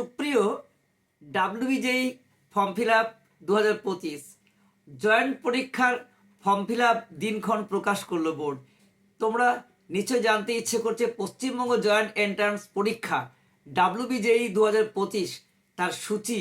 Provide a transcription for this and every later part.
সুপ্রিয় WBJEE form fill up দু হাজার পঁচিশ, জয়েন্ট পরীক্ষার ফর্ম ফিল আপ দিনক্ষণ প্রকাশ করল বোর্ড। তোমরা নিশ্চয় জানতে ইচ্ছে করছে পশ্চিমবঙ্গ জয়েন্ট এন্ট্রান্স পরীক্ষা ডাব্লিউবিজেই দু হাজার পঁচিশ তার সূচি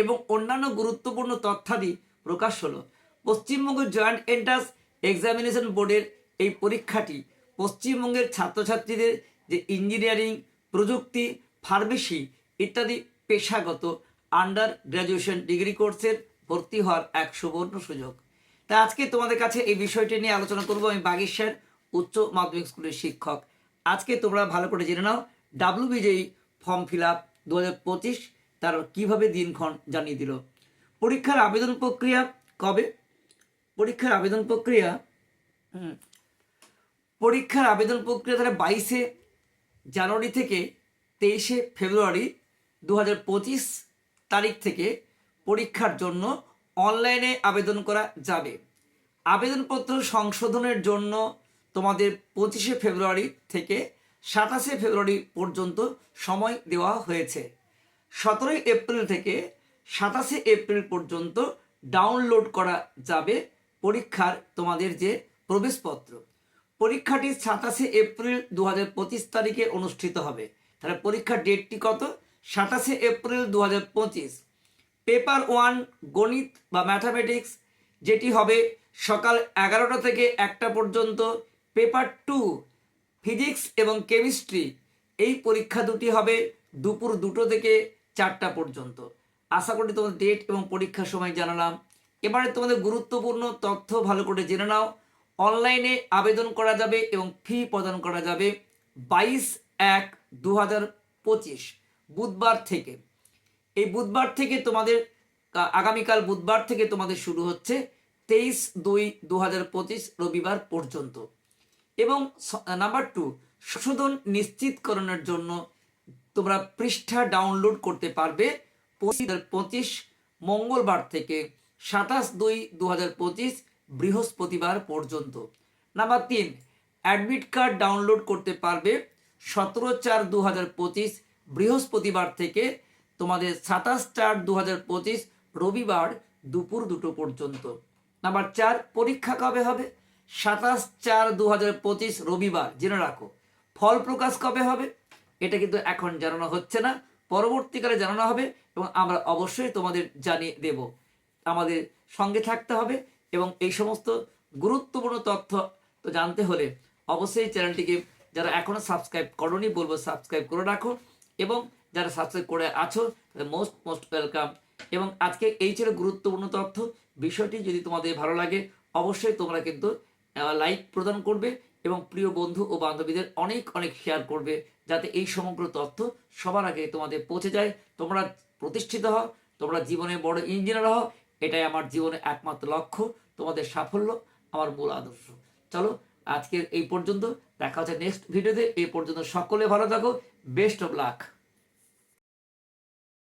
এবং অন্যান্য গুরুত্বপূর্ণ তথ্যাদি প্রকাশ হলো। পশ্চিমবঙ্গ জয়েন্ট এন্ট্রান্স এক্সামিনেশন বোর্ডের এই পরীক্ষাটি পশ্চিমবঙ্গের ছাত্রছাত্রীদের যে ইঞ্জিনিয়ারিং, প্রযুক্তি, ফার্মেসি ইত্যাদি পেশাগত আন্ডার গ্র্যাজুয়েশন ডিগ্রি কোর্সের ভর্তি হওয়ার এক সুবর্ণ সুযোগ। তা আজকে তোমাদের কাছে এই বিষয়টি নিয়ে আলোচনা করব আমি বাগেশ্বর উচ্চ মাধ্যমিক স্কুলের শিক্ষক। আজকে তোমরা ভালো করে জেনে নাও, ডাব্লিউবিজেই ফর্ম ফিল আপ দু হাজার পঁচিশ তার কীভাবে দিনক্ষণ জানিয়ে দিল। পরীক্ষার আবেদন প্রক্রিয়া কবে? পরীক্ষার আবেদন প্রক্রিয়া পরীক্ষার আবেদন প্রক্রিয়া তাহলে বাইশে জানুয়ারি থেকে তেইশে ফেব্রুয়ারি দু হাজার পঁচিশ তারিখ থেকে পরীক্ষার জন্য অনলাইনে আবেদন করা যাবে। আবেদনপত্র সংশোধনের জন্য তোমাদের পঁচিশে ফেব্রুয়ারি থেকে সাতাশে ফেব্রুয়ারি পর্যন্ত সময় দেওয়া হয়েছে। সতেরোই এপ্রিল থেকে সাতাশে এপ্রিল পর্যন্ত ডাউনলোড করা যাবে পরীক্ষার তোমাদের যে প্রবেশপত্র। পরীক্ষাটি সাতাশে এপ্রিল দু হাজার পঁচিশ তারিখে অনুষ্ঠিত হবে। তাহলে পরীক্ষার ডেটটি কত? সাতাশে এপ্রিল দু হাজার পঁচিশ। পেপার ওয়ান গণিত বা ম্যাথামেটিক্স, যেটি হবে সকাল এগারোটা থেকে একটা পর্যন্ত। পেপার টু ফিজিক্স এবং কেমিস্ট্রি, এই পরীক্ষা দুটি হবে দুপুর দুটো থেকে চারটা পর্যন্ত। আশা করি তোমাদের ডেট এবং পরীক্ষার সময় জানালাম। এবারে তোমাদের গুরুত্বপূর্ণ তথ্য ভালো করে জেনে নাও। অনলাইনে আবেদন করা যাবে এবং ফি প্রদান করা যাবে। বাইশ এক দু হাজার পঁচিশ। বুধবার থেকে। এই বুধবার থেকে তোমাদের আগামীকাল বুধবার থেকে তোমাদের শুরু হচ্ছে তেইশ দুই দু রবিবার পর্যন্ত। এবং নাম্বার টু সংশোধন নিশ্চিতকরণের জন্য তোমরা পৃষ্ঠা ডাউনলোড করতে পারবে পঁচিশ, মঙ্গলবার থেকে সাতাশ দুই দু বৃহস্পতিবার পর্যন্ত। নাম্বার তিন অ্যাডমিট কার্ড ডাউনলোড করতে পারবে সতেরো চার দু বৃহস্পতিবার থেকে তোমাদের সাতাশ চার দু রবিবার দুপুর দুটো পর্যন্ত। নাম্বার চার, পরীক্ষা কবে হবে? সাতাশ চার দু রবিবার, জেনে রাখো। ফল প্রকাশ কবে হবে? এটা কিন্তু এখন জানানো হচ্ছে না, পরবর্তীকালে জানানো হবে এবং আমরা অবশ্যই তোমাদের জানিয়ে দেব। আমাদের সঙ্গে থাকতে হবে এবং এই সমস্ত গুরুত্বপূর্ণ তথ্য তো জানতে হলে অবশ্যই চ্যানেলটিকে যারা এখনও সাবস্ক্রাইব করনি, বলব সাবস্ক্রাইব করে রাখো। এবং যারা সাবস্ক্রাইব করে আছো মোস্ট মোস্ট ওয়েলকাম এবং আজকে এই ছিল গুরুত্বপূর্ণ তথ্য। বিষয়টি যদি তোমাদের ভালো লাগে, অবশ্যই তোমরা কিন্তু লাইক প্রদান করবে এবং প্রিয় বন্ধু ও বান্ধবীদের অনেক অনেক শেয়ার করবে, যাতে এই সমগ্র তথ্য সবার আগে তোমাদের পৌঁছে যায়। তোমরা প্রতিষ্ঠিত হও, তোমরা জীবনে বড় ইঞ্জিনিয়ার হও, এটাই আমার জীবনে একমাত্র লক্ষ্য, তোমাদের সাফল্য, আমার মূল আদর্শ। চলো, আজকের এই পর্যন্ত, দেখা হচ্ছে নেক্সট ভিডিওতে এই পর্যন্ত সকলে ভালো থাকো বেস্ট অফ লাক